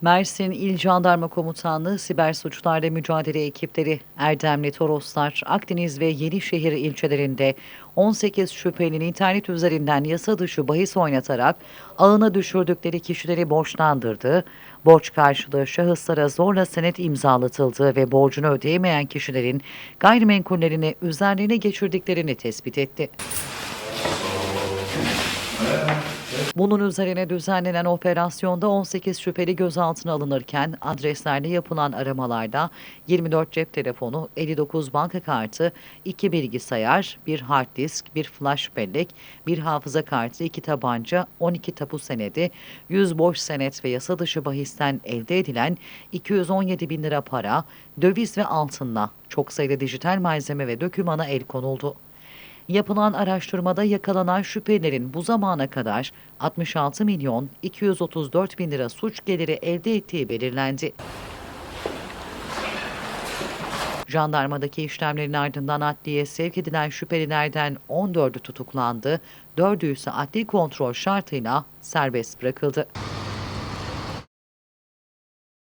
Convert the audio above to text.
Mersin İl Jandarma Komutanlığı Siber Suçlarla Mücadele Ekipleri Erdemli Toroslar, Akdeniz ve Yenişehir ilçelerinde 18 şüphelinin internet üzerinden yasa dışı bahis oynatarak ağına düşürdükleri kişileri borçlandırdığı, borç karşılığı şahıslara zorla senet imzalatıldığı ve borcunu ödeyemeyen kişilerin gayrimenkullerini üzerlerine geçirdiklerini tespit etti. Bunun üzerine düzenlenen operasyonda 18 şüpheli gözaltına alınırken adreslerle yapılan aramalarda 24 cep telefonu, 59 banka kartı, 2 bilgisayar, 1 hard disk, 1 flash bellek, 1 hafıza kartı, 2 tabanca, 12 tapu senedi, 100 boş senet ve yasa dışı bahisten elde edilen 217 bin lira para, döviz ve altınla çok sayıda dijital malzeme ve dökümana el konuldu. Yapılan araştırmada yakalanan şüphelilerin bu zamana kadar 66 milyon 234 bin lira suç geliri elde ettiği belirlendi. Jandarmadaki işlemlerin ardından adliyeye sevk edilen şüphelilerden 14'ü tutuklandı, 4'ü ise adli kontrol şartıyla serbest bırakıldı.